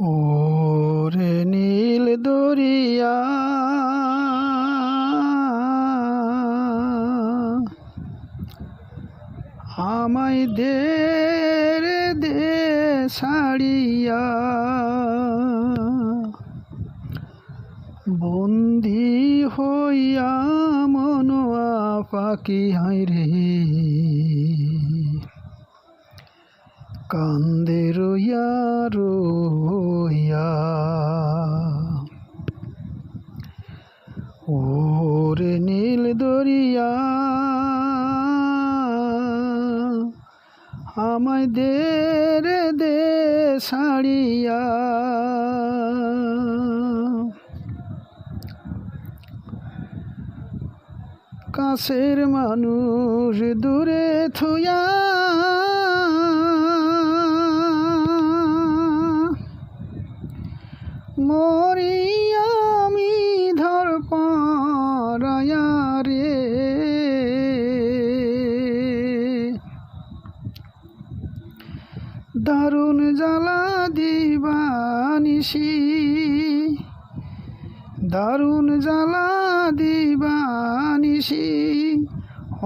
ওরে নীল দরিয়া। আমায় দে রে দে ছাড়িয়া বন্দি হইয়া মনোয়া পাখি হাই রে। কান্দে রইয়া রইয়া আমায় দে রে দে ছাড়িয়া কাছের মানুষ দূরে থুয়া। মরি দারুণ জ্বালা দিবানিসি দারুণ জ্বালা দিবানিসি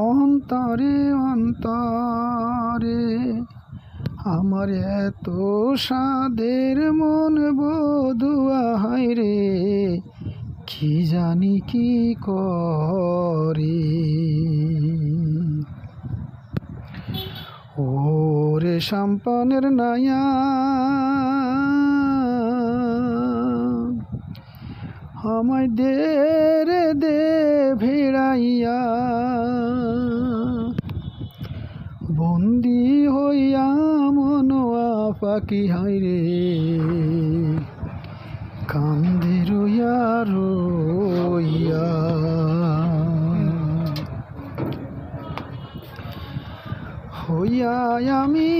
অন্তরে অন্তরে আমার এত সাদের মন বধুয়া হায় রে, কি জানি কি করে। ওরে সম্পনের নায়া। আমায় দে দে ভিড়াইয়া বন্দি হইয়া মনোয়া পাখি হাই রে। কান্দে রইয়া হইয়া আমি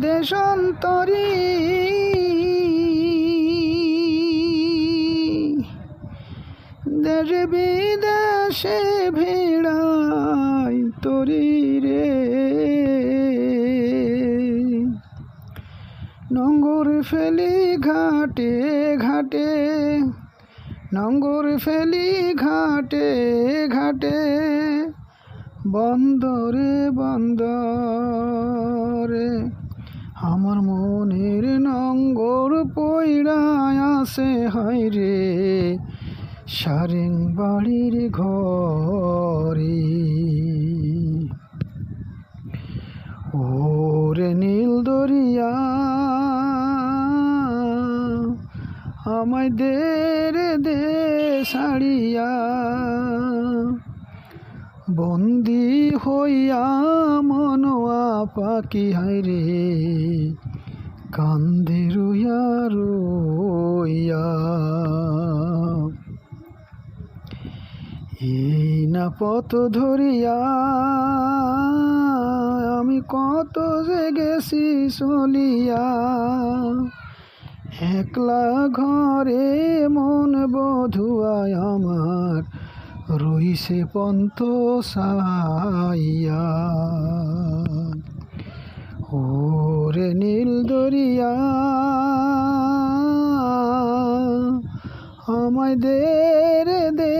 দেশান্তরী। দেশ বিদেশে ভিড়াই তরি রে। নঙ্গর ফেলি ঘাটে ঘাটে, নঙ্গর ফেলি ঘাটে ঘাটে। বন্দরে বন্দরে আমার মনের নঙ্গর পইড়ায় আসে হাই রে। সারেং বাড়ির ঘরে। ওরে নীল দরিয়া, আমায় দে রে দে ছাড়িয়া বন্দি হইয়া মনোয়া পাখি হাই রে কান্দে রইয়া রইয়া। এই না পথ ধরিয়া আমি কত যে গেছি চলিয়া। একলা ঘরে রইছে পন্ত সাইয়া। ওরে নীল দরিয়া, আমায় দে রে দে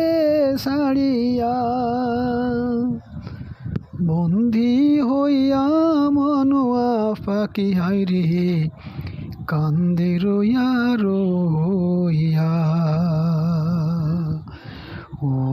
ছাড়িয়া বন্দি হইয়া মনোয়া পাখি হাই রে, কান্দে রইয়া রইয়া। ও